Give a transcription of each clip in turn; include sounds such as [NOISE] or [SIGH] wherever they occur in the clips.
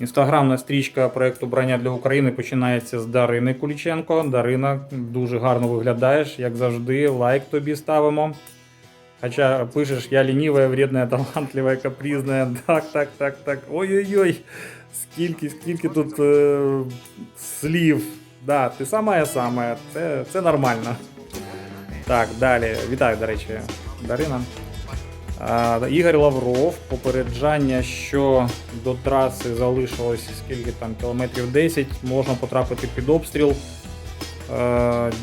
Інстаграмна стрічка проєкту Брання для України починається з Дарини Куліченко. Дарина, дуже гарно виглядаєш, як завжди. Лайк тобі ставимо. Хоча пишеш, я лінива, вредна, талантлива, капризна. Так, так, так, так. Ой-ой-ой. Скільки, скільки тут е, слів. Да, ти сама я сама. Це, це нормально. Так, далі. Вітаю, до речі, Дарина. Ігор Лавров, попереджання, що до траси залишилось скільки там кілометрів 10, можна потрапити під обстріл.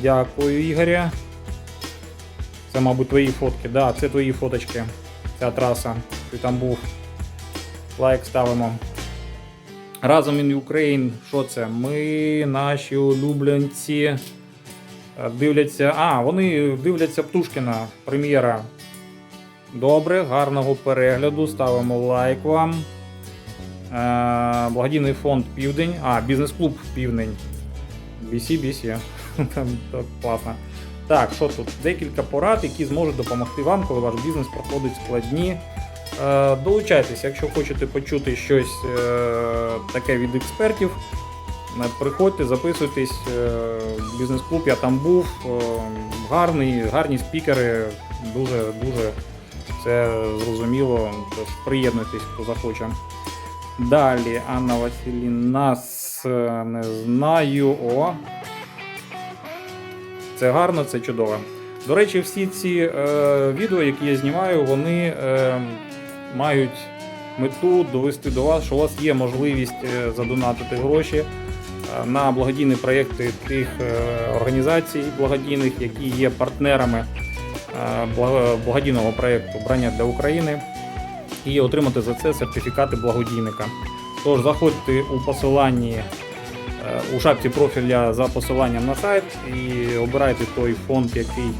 Дякую, Ігоря. Це, мабуть, твої фотки. Да, це твої фоточки. Ця траса. Ти там був. Лайк ставимо. Разом in Ukraine. Що це? Ми, наші улюбленці. е, Дивляться. А, вони дивляться Птушкіна, прем'єра. Добре, гарного перегляду. Ставимо лайк вам. Е, благодійний фонд Південь. А, бізнес-клуб Південь. BC, [LAUGHS] так класно. Так, що тут? Декілька порад, які зможуть допомогти вам, коли ваш бізнес проходить складні. Е, долучайтеся, якщо хочете почути щось е, таке від експертів. Приходьте, записуйтесь. Бізнес-клуб я там був. Гарний, гарні спікери, дуже, це зрозуміло. Тож приєднуйтесь, хто захоче. Далі, Анна Василівна, нас е, не знаю. О. Це гарно, це чудово. До речі, всі ці е, відео, які я знімаю, вони е, мають мету довести до вас, що у вас є можливість е, задонатити гроші е, на благодійні проєкти тих організацій благодійних, які є партнерами благодійного проєкту Брання для України, і отримати за це сертифікати благодійника. Тож заходьте у посиланні е, у шапці профіля за посиланням на сайт і обирайте той фонд, який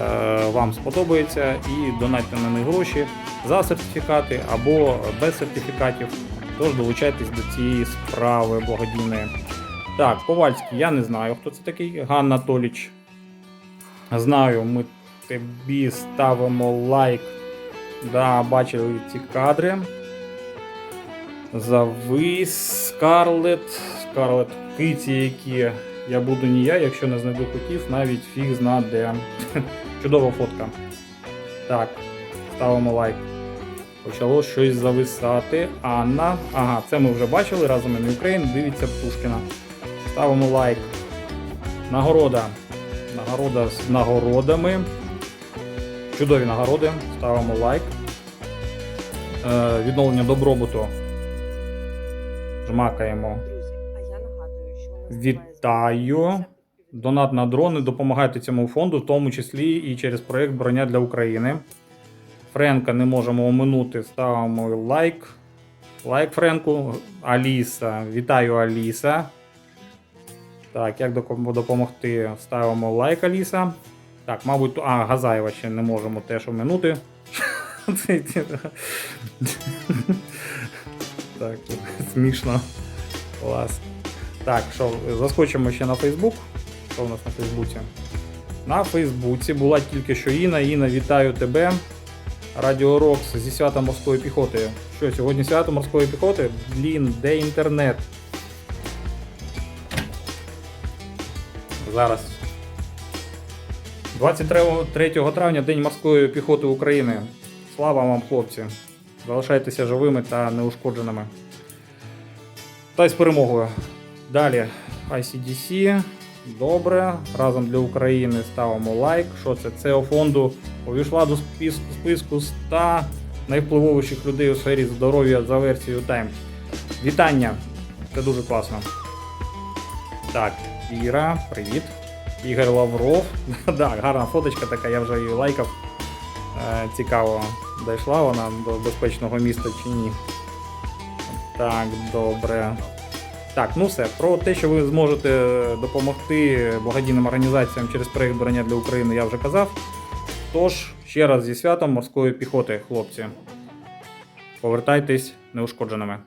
е, вам сподобається, і донатьте на них гроші за сертифікати або без сертифікатів. Тож долучайтесь до цієї справи благодійної. Так, Ковальський, я не знаю, хто це такий. Ганна Толіч. Знаю, ми тобі ставимо лайк. Да, бачили ці кадри. Завис, Скарлет. Скарлет, киці, які я буду не я, якщо не знайду котів, навіть фіг зна де. [LAUGHS] Чудова фотка. Так, ставимо лайк. Почало щось зависати. Анна. Ага, це ми вже бачили разом in Ukraine. Дивіться Птушкіна. Ставимо лайк. Нагорода. Нагорода з нагородами. Чудові нагороди. Ставимо лайк. Е, відновлення добробуту. Жмакаємо. Вітаю. Донат на дрони. Допомагайте цьому фонду, в тому числі і через проєкт Броня для України. Френка не можемо оминути. Ставимо лайк. Лайк Френку. Аліса. Вітаю, Аліса. Так, як допомогти? Ставимо лайк Аліса. Так, мабуть, а, Газаєва ще не можемо теж оминути. Так, смішно. Клас. Так, що, заскочимо ще на Фейсбук. Що у нас на Фейсбуці? На Фейсбуці була тільки що Інна. Інна, вітаю тебе. Радіо Рокс зі святом морської піхоти. Що, сьогодні свято морської піхоти? Блін, де інтернет? Зараз. 23 травня День морської піхоти України. Слава вам, хлопці! Залишайтеся живими та неушкодженими. Та й з перемогою. Далі ICDC. Добре. Разом для України ставимо лайк. Що це? ЦЕО фонду увійшла до списку, списку 100 найвпливовіших людей у сфері здоров'я за версією Time. Вітання! Це дуже класно. Так, Іра, привіт. Ігор Лавров. [LAUGHS] Так, гарна фоточка така, я вже її лайкав. Е, Цікаво, дійшла вона до безпечного міста чи ні. Так, добре. Так, ну все. Про те, що ви зможете допомогти благодійним організаціям через проєкт Броня для України, я вже казав. Тож, ще раз зі святом морської піхоти, хлопці. Повертайтесь неушкодженими.